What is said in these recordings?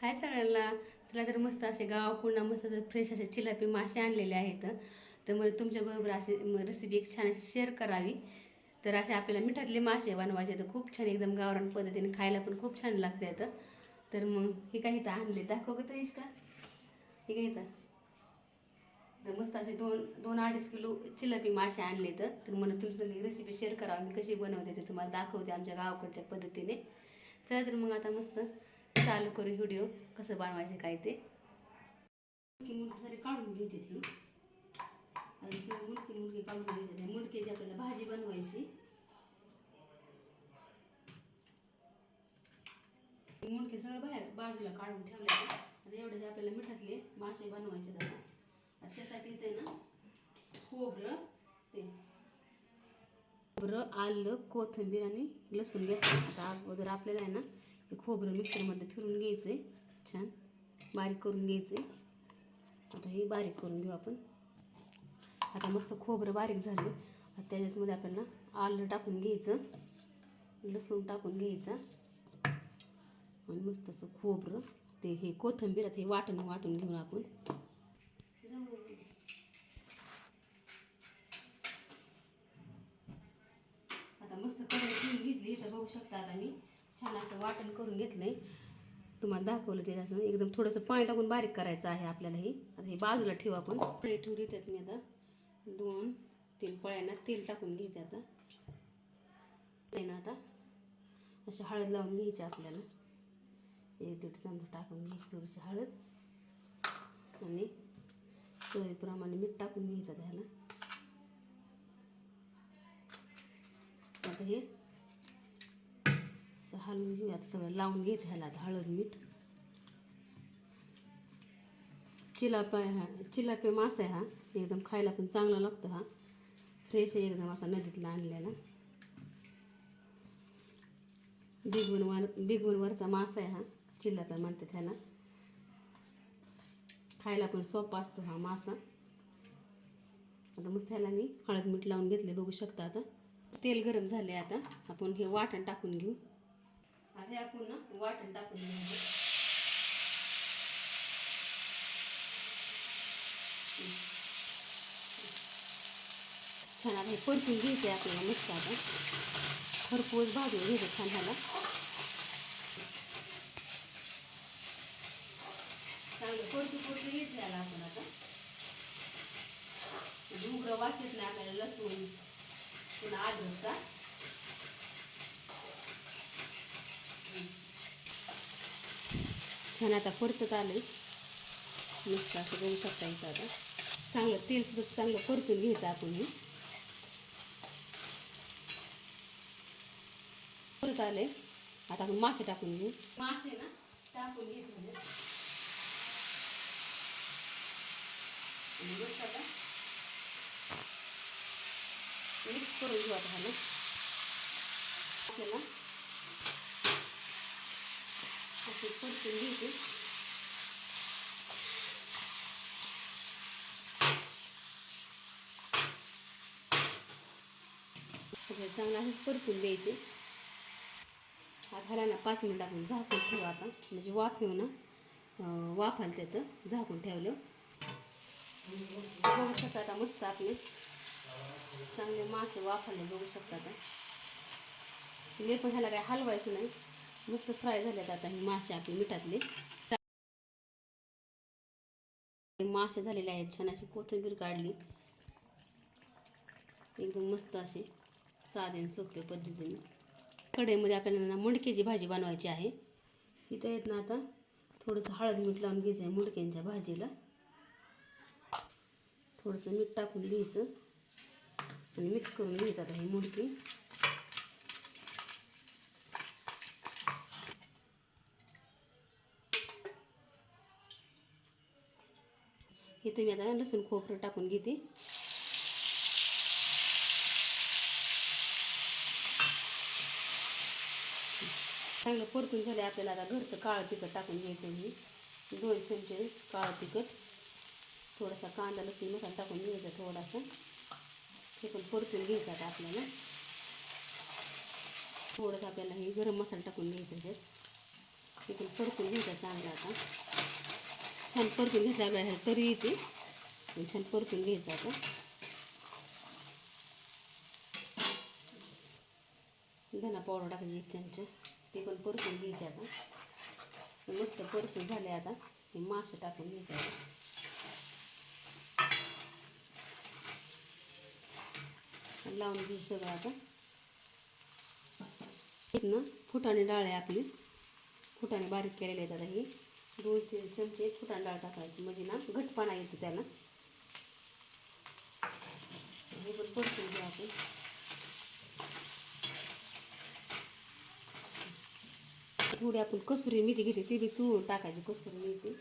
हाय सगळ्यांना. चला तर मस्त असे गावाकडून मस्त असं फ्रेश असे चिलापी मासे आणलेले आहेत. तर मग तुमच्याबरोबर असे रेसिपी एक छान अशी शेअर करावी. तर असे आपल्याला मिठातले मासे बनवायचे तर खूप छान एकदम गावरान पद्धतीने खायला पण खूप छान लागते लागतात तर मग हे काही इथं आणले? दाखव का तरीश का हे काय इथं? तर मस्त असे दोन दोन अडीच किलो चिलापी मासे आणले तर तर मला तुमचं रेसिपी शेअर करावी. मी कशी बनवते ते तुम्हाला दाखवते आमच्या गावाकडच्या पद्धतीने. चला तर मग आता मस्त चालू करू व्हिडिओ. कसं बनवायचे काय ते. मुलगी काढून घ्यायची ती. आणि मुलकी मुलगी काढून घ्यायची मुलकीची आपल्याला भाजी बनवायची. मुलगे सगळं बाहेर बाजूला काढून ठेवले आता एवढेच आपल्याला मिठातले मासे बनवायचे आता. त्यासाठी ते ना खोबरं ते खोबरं आलं कोथिंबीर आणि लसूण घ्यायचं. आता अगोदर आपल्याला आहे ना खोबरं मिक्सरमध्ये फिरून घ्यायचं आहे छान. बारीक करून घ्यायचं आहे आता हे बारीक करून घेऊ आपण. आता मस्त खोबरं बारीक झालं. आता त्याच्यामध्ये आपल्याला आलं टाकून घ्यायचं. लसूण टाकून घ्यायचं. आणि मस्त असं खोबरं ते हे कोथिंबीर आता हे वाटण वाटून घेऊन आपण. आता मस्त कढई घेऊन घेतली. तर बघू शकता आता मी. छान असं वाटण करून घेतलं आहे तुम्हाला दाखवलं ते असं एकदम थोडंसं पाणी टाकून बारीक करायचं आहे आपल्याला हे. आता हे बाजूला ठेवू आपण. पळे ठेवली त्यात मी आता. दोन तीन पळ्यांना तेल टाकून घेते आता. ते ना आता. अशी हळद लावून घ्यायची आपल्याला. एक दीड चमचा टाकून घ्यायची थोडीशी हळद. आणि सोयीप्रमाणे मीठ टाकून घ्यायचं त्याला. आता हे हलवून घेऊ. आता सगळं लावून घ्यायचं ह्याला आता हळद मीठ. चिलापा हा चिलापे मासा आहे हा. एकदम खायला पण चांगला लागतो हा. फ्रेश आहे एकदम असा नदीतला आणलेला. बिगवनवर बिगवनवरचा मासा आहे हा. चिलाप्या म्हणतात ह्याला. खायला पण सोपा असतो हा मासा. आता मसाला मी हळद मीठ लावून घेतले बघू शकता आता. तेल गरम झाले आता. आपण हे वाटण टाकून घेऊ. आता आपण ना वाटण टाकून घ्यायचं छान आता हे परतून घ्यायचं आहे आपल्याला मस्त आता खरपूस भाजून घ्यायचं छान ह्याला चांगलं परतू परतू घ्यायचं ह्याला आपण आता. डुंगर वाचत नाही आपल्याला लसूण पुन्हा आदरचा. छान आता परतत आलं मस्त असं बघू शकता इथं आता. चांगलं तेल सुद्धा चांगलं परतून घ्यायचं आपण हे. परत आहे आता आपण मासे टाकून घेऊ. मासे ना टाकून घेतले आता. मिक्स करून घेऊ आता ना. आपल्याला असे परतून घ्यायचे चांगलं असं परतून द्यायचे आता ह्याला ना पाच मिनिट आपण झाकून ठेवू आता. म्हणजे वाफ येऊ ना. अं, वाफ झाकून ठेवलं. बघू शकता आता मस्त आपले. चांगले मासे वाफाले बघू शकता आता. ले पण ह्याला काय हलवायचं नाही. मस्त फ्राय झालेत आता हे मासे आपले मिठातले. मासे झालेले आहेत छान अशी कोथिंबीर काढली. एकदम मस्त असे साधे आणि सोपे पद्धतीने. कढईमध्ये आपल्याला ना मुंडक्याची भाजी बनवायची आहे. इथं येत ना आता थोडंसं हळद मीठ लावून घ्यायचं आहे मुंडक्यांच्या भाजीला. थोडंसं मीठ टाकून घ्यायचं आणि मिक्स करून घ्यायचं आता ही मुंडकी. इथे मी आता लसूण खोबरं टाकून घेते. चांगलं परतून झालं आपल्याला आता घरचं काळं तिखट टाकून घ्यायचं मी. दोन चमचे काळं तिखट थोडासा कांदा लसूण मसाला टाकून घ्यायचा थोडासा. हे पण परतून घ्यायचं आता आपल्याला. थोडंसं आपल्याला हे गरम मसाला टाकून घ्यायचं त्याच्यात हे पण परतून घ्यायचा चांगला आता. छान परतून घेतला आपल्याला तरी येते. छान परतून घ्यायचं आता. धना पावडर टाकायची एक चमचा. ते पण परतून घ्यायचे आता. मस्त परतून झाले आता. हे मासे टाकून घ्यायचे आता. लावून घ्यायचं सगळं आता. ना फुटाणे डाळ आहे आपली. फुटाणे बारीक केलेले आहेत आता हे. दोन चमचे फुटाणे डाळ टाकायची म्हणजे ना घटपाना येतो त्याला. हे पण परतून घ्या आपण. थोडी आपण कसुरी मेथी घेते ती बी चुळून टाकायची कसुरी मेथी.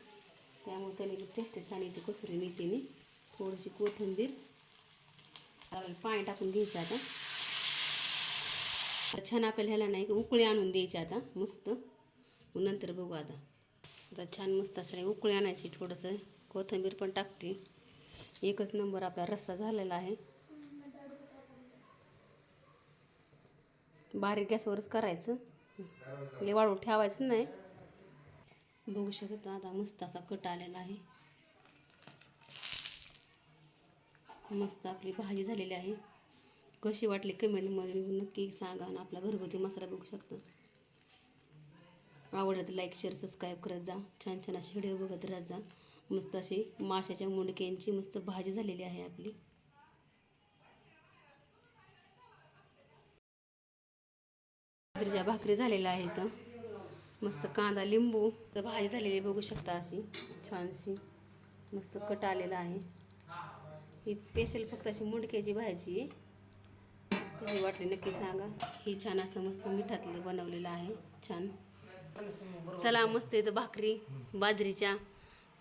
त्यामुळे त्याने बी टेस्ट छान येते कसुरी मेथीने. थोडीशी कोथिंबीर. पाणी टाकून घ्यायचं आता. छान आपल्याला ह्याला नाही उकळी आणून द्यायची आता मस्त. नंतर बघू आता. आता छान मस्त असं उकळी आणायची थोडंसं. कोथिंबीर पण टाकते. एकच नंबर आपला रस्सा झालेला आहे. बारीक गॅसवरच करायचं. हे वाळू ठेवायचं नाही. बघू शकता आता मस्त असा कट आलेला आहे. मस्त आपली भाजी झालेली आहे. कशी वाटली कमेंटमध्ये नक्की सांगा आणि आपला घरगुती मसाला बघू शकता. आवडलं तर लाईक शेअर सबस्क्राईब करत जा. छान छान असे व्हिडिओ बघत राहत जा. मस्त अशी माशाच्या मुंडक्यांची मस्त भाजी झालेली आहे आपली. बाजरीच्या भाकरी झालेल्या आहेत. मस्त कांदा लिंबू तर भाजी झालेली आहे, बघू शकता अशी. छानशी मस्त कट आलेला आहे. ही स्पेशल फक्त अशी मुंडक्याची भाजी आहे. कशी वाटली नक्की सांगा. ही छान असं मस्त मिठातलं बनवलेलं आहे. छान. चला मस्त इथं भाकरी बाजरीच्या.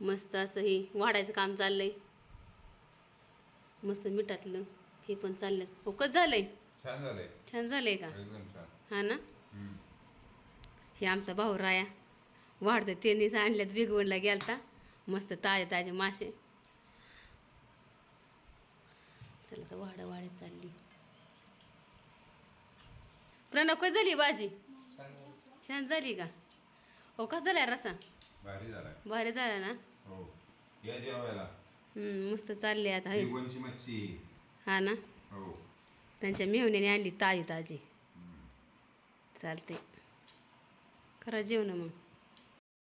मस्त असं हे वाढायचं काम चाललंय. मस्त मिठातलं हे पण चाललंय. हो झालंय? छान झालंय. का? हा ना. हे आमचा भाऊ राया. वाढतो त्यांनीच आणल्यात बिगवणला गेलता. मस्त ताजे ताजे मासे. चला तर वाढ वाढत चालली. प्रणव कशी झाली भाजी? छान झाली का? हो कसा झाला रसा भारी झालाय भारी झाला ना? हो. या जेवायला. हम्म, मस्त चालले आता. ही मच्छी? हा ना? हो. त्यांच्या मेहण्याने आणली ताजी ताजी. चालते करा जेवण मग.